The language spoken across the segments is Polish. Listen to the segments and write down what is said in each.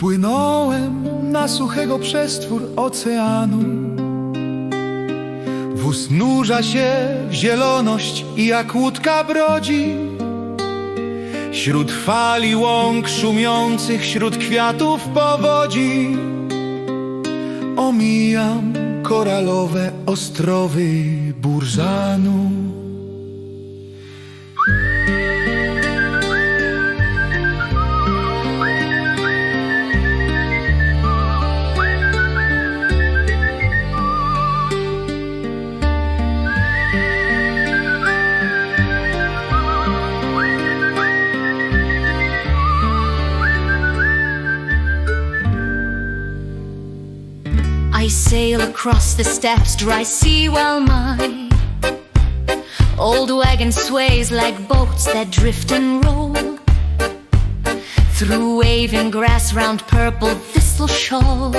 Wpłynąłem na suchego przestwór oceanu. Wóz nurza się w zieloność i jak łódka brodzi. Śród fali łąk szumiących, wśród kwiatów powodzi. Omijam koralowe ostrowy Burzanu I sail across the steppes, dry sea well my Old wagon sways like boats that drift and roll Through waving grass round purple thistle shoal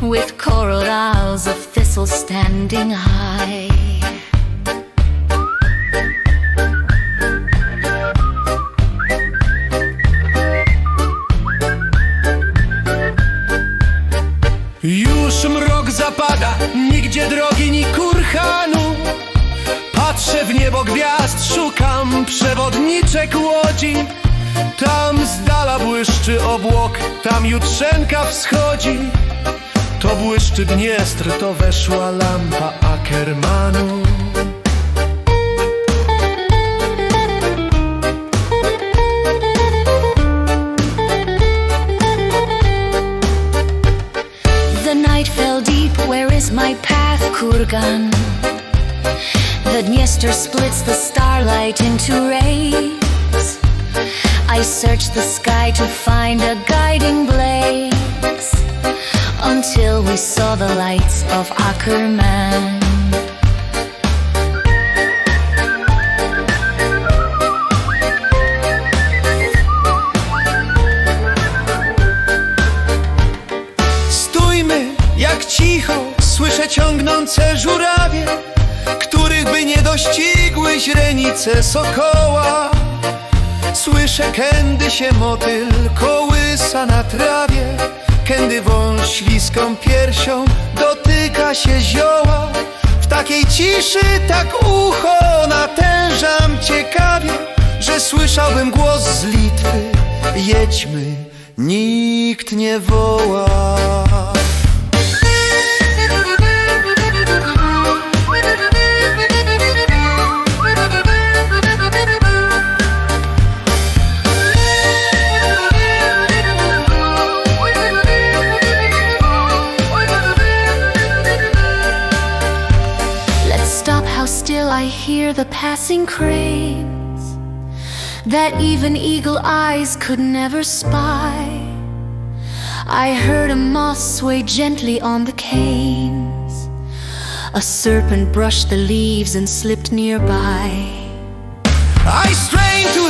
With coral isles of thistle standing high mrok zapada, nigdzie drogi ni kurhanu. Patrzę w niebo gwiazd, szukam przewodniczek łodzi. Tam z dala błyszczy obłok, tam jutrzenka wschodzi. To błyszczy Dniestr, to weszła lampa Ackermanu my path, Kurgan? The Dniester splits the starlight into rays. I search the sky to find a guiding blaze until we saw the lights of Ackerman. Ciągnące żurawie Których by nie dościgły źrenice sokoła. Słyszę kędy się motyl kołysa na trawie. Kędy wąż śliską piersią dotyka się zioła. W takiej ciszy tak ucho natężam ciekawie Że słyszałbym głos z Litwy. Jedźmy, nikt nie woła I hear the passing cranes that even eagle eyes could never spy. I heard a moth sway gently on the canes. A serpent brushed the leaves and slipped nearby. I strain to